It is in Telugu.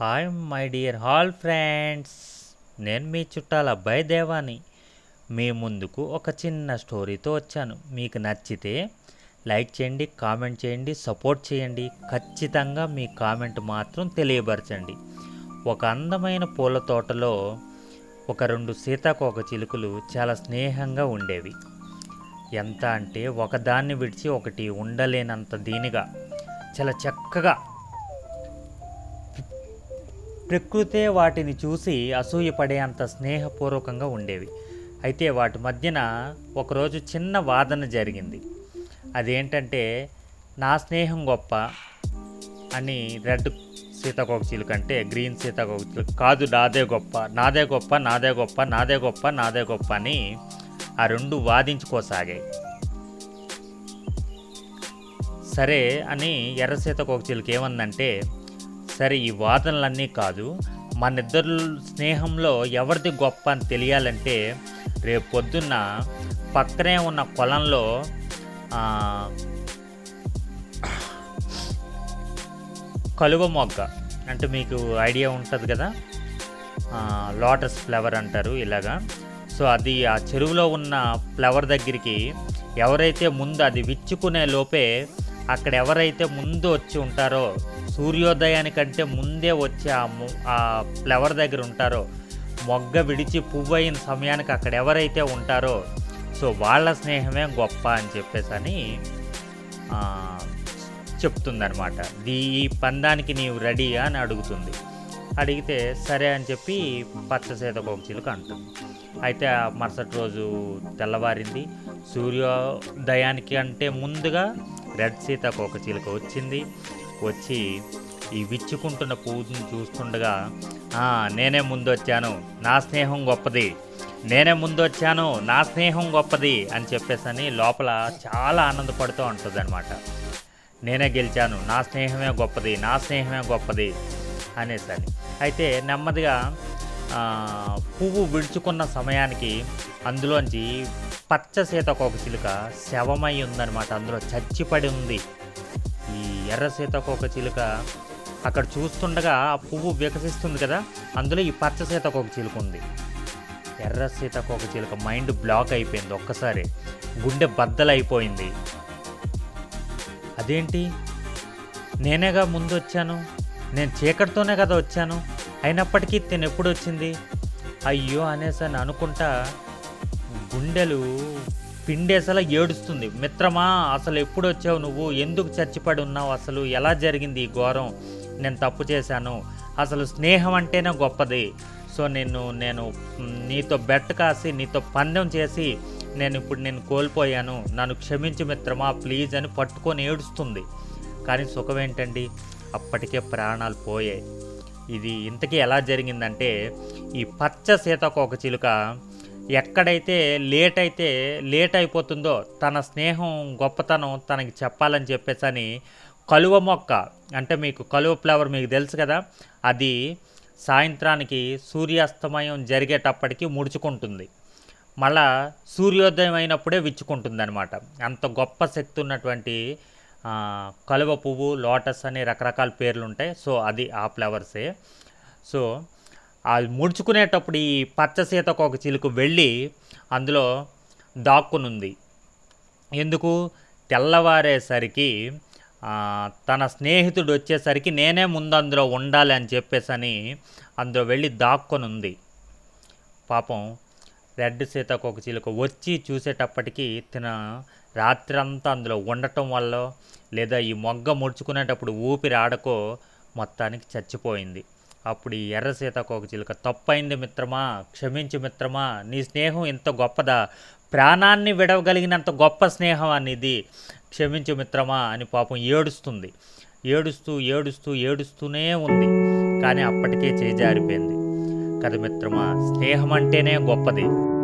Hi my dear all friends. నేను మీ చుట్టాల అబ్బాయి దేవాని. మీ ముందుకు ఒక చిన్న స్టోరీతో వచ్చాను. మీకు నచ్చితే లైక్ చేయండి కామెంట్ చేయండి సపోర్ట్ చేయండి. ఖచ్చితంగా మీ కామెంట్ మాత్రం తెలియపరచండి. ఒక అందమైన పూల తోటలో ఒక రెండు సీతాకోక చిలుకలు చాలా స్నేహంగా ఉండేవి. ఎంత అంటే ఒకదాన్ని విడిచి ఒకటి ఉండలేనంత దీనిగా చాలా చక్కగా ప్రకృతే వాటిని చూసి అసూయపడే అంత స్నేహపూర్వకంగా ఉండేవి. అయితే వాటి మధ్యన ఒకరోజు చిన్న వాదన జరిగింది. అదేంటంటే నా స్నేహం గొప్ప అని రెడ్ సీతాకోక కంటే అంటే గ్రీన్ సీతాకోకచిలుక కాదు నాదే గొప్ప నాదే గొప్ప నాదే గొప్ప నాదే గొప్ప నాదే గొప్ప అని ఆ రెండు వాదించుకోసాగాయి. సరే అని ఎర్ర సీతాకోక ఏమందంటే సరే ఈ వాదనలన్నీ కాదు. మన ఇద్దరు స్నేహంలో ఎవరిది గొప్ప అని తెలియాలంటే రేపు పొద్దున్న పక్కనే ఉన్న పొలంలో కలువ మొగ్గ. అంటే మీకు ఐడియా ఉంటుంది కదా? లోటస్ ఫ్లవర్ అంటారు ఇలాగా. సో అది ఆ చెరువులో ఉన్న ఫ్లవర్ దగ్గరికి ఎవరైతే ముందు అది విచ్చుకునే లోపే అక్కడ ఎవరైతే ముందు వచ్చి ఉంటారో సూర్యోదయానికంటే ముందే వచ్చి ఆ ఫ్లవర్ దగ్గర ఉంటారో మొగ్గ విడిచి పువ్వు అయిన సమయానికి అక్కడ ఎవరైతే ఉంటారో సో వాళ్ళ స్నేహమే గొప్ప అని చెప్పేసి అని చెప్తుందనమాట దీ ఈ పందానికి నీవు రెడీయా అని అడుగుతుంది. అడిగితే సరే అని చెప్పి పచ్చ సీత చిలుక అంటుంది. అయితే ఆ మరుసటి రోజు తెల్లవారింది. సూర్యోదయానికి అంటే ముందుగా రెడ్ సీతాకోక చిలుక వచ్చింది. వచ్చి ఈ విచ్చుకుంటున్న పువ్వుని చూస్తుండగా నేనే ముందు వచ్చాను నా స్నేహం గొప్పది. నేనే ముందు వచ్చాను నా స్నేహం గొప్పది అని చెప్పేసని లోపల చాలా ఆనందపడుతూ ఉంటుంది అనమాట నేనే గెలిచాను. నా స్నేహమే గొప్పది. నా స్నేహమే గొప్పది అనేసని. అయితే నెమ్మదిగా పువ్వు విడుచుకున్న సమయానికి అందులోంచి పచ్చ సీతకోక చిలుక శవమై ఉందన్నమాట. అందులో చచ్చిపడి ఉంది. ఈ ఎర్ర సీతకోక చిలుక అక్కడ చూస్తుండగా ఆ పువ్వు వికసిస్తుంది కదా అందులో ఈ పచ్చ సీతకోక చిలుక ఉంది. ఎర్ర సీతకోక చిలుక మైండ్ బ్లాక్ అయిపోయింది ఒక్కసారి. గుండె బద్దలైపోయింది. అదేంటి? నేనేగా ముందు వచ్చాను నేను చీకటితోనే కదా వచ్చాను? అయినప్పటికీ తిను ఎప్పుడు వచ్చింది అయ్యో అనేసి అని అనుకుంటా గుండెలు పిండేసలా ఏడుస్తుంది. మిత్రమా అసలు ఎప్పుడు వచ్చావు నువ్వు? ఎందుకు చచ్చిపడి ఉన్నావు? అసలు ఎలా జరిగింది ఈ ఘోరం? నేను తప్పు చేశాను. అసలు స్నేహం అంటేనే గొప్పది. సో నేను నేను నీతో బెట్ కాసి నీతో పందెం చేసి నేను ఇప్పుడు నేను కోల్పోయాను. నన్ను క్షమించు మిత్రమా ప్లీజ్ అని పట్టుకొని ఏడుస్తుంది. కానీ సుఖం ఏంటండి? అప్పటికే ప్రాణాలు పోయాయి. ఇది ఇంతకీ ఎలా జరిగిందంటే ఈ పచ్చ సీతాకోక చిలుక ఎక్కడైతే లేట్ అయితే లేట్ అయిపోతుందో తన స్నేహం గొప్పతనం తనకి చెప్పాలని చెప్పేసని కలువ మొక్క అంటే మీకు కలువ ఫ్లవర్ మీకు తెలుసు కదా అది సాయంత్రానికి సూర్యాస్తమయం జరిగేటప్పటికి ముడుచుకుంటుంది. మళ్ళా సూర్యోదయం అయినప్పుడే విచ్చుకుంటుంది అనమాట అంత గొప్ప శక్తి ఉన్నటువంటి కలువ పువ్వు లోటస్ అనే రకరకాల పేర్లు ఉంటాయి సో అది ఆ ఫ్లవర్సే. సో ముడుచుకునేటప్పుడు ఈ పచ్చ ఒక చిలుకు వెళ్ళి అందులో దాక్కునుంది. ఎందుకు? తెల్లవారేసరికి తన స్నేహితుడు వచ్చేసరికి నేనే ముందు అందులో ఉండాలి అని చెప్పేసి అని అందులో వెళ్ళి దాక్కునుంది. పాపం రెడ్ సీతాకోక చిలుక వచ్చి చూసేటప్పటికీ తిన రాత్రంతా అందులో ఉండటం వల్ల లేదా ఈ మొగ్గ ముడుచుకునేటప్పుడు ఊపిరి ఆడకో మొత్తానికి చచ్చిపోయింది. అప్పుడు ఈ ఎర్ర సీతాకోక చిలుక తప్పైంది మిత్రమా క్షమించు మిత్రమా నీ స్నేహం ఇంత గొప్పదా ప్రాణాన్ని విడవగలిగినంత గొప్ప స్నేహం అనేది. క్షమించు మిత్రమా అని పాపం ఏడుస్తుంది. ఏడుస్తూ ఏడుస్తూ ఏడుస్తూనే ఉంది. కానీ అప్పటికే చేజారిపోయింది. కదా మిత్రమా స్నేహం అంటేనే గొప్పది.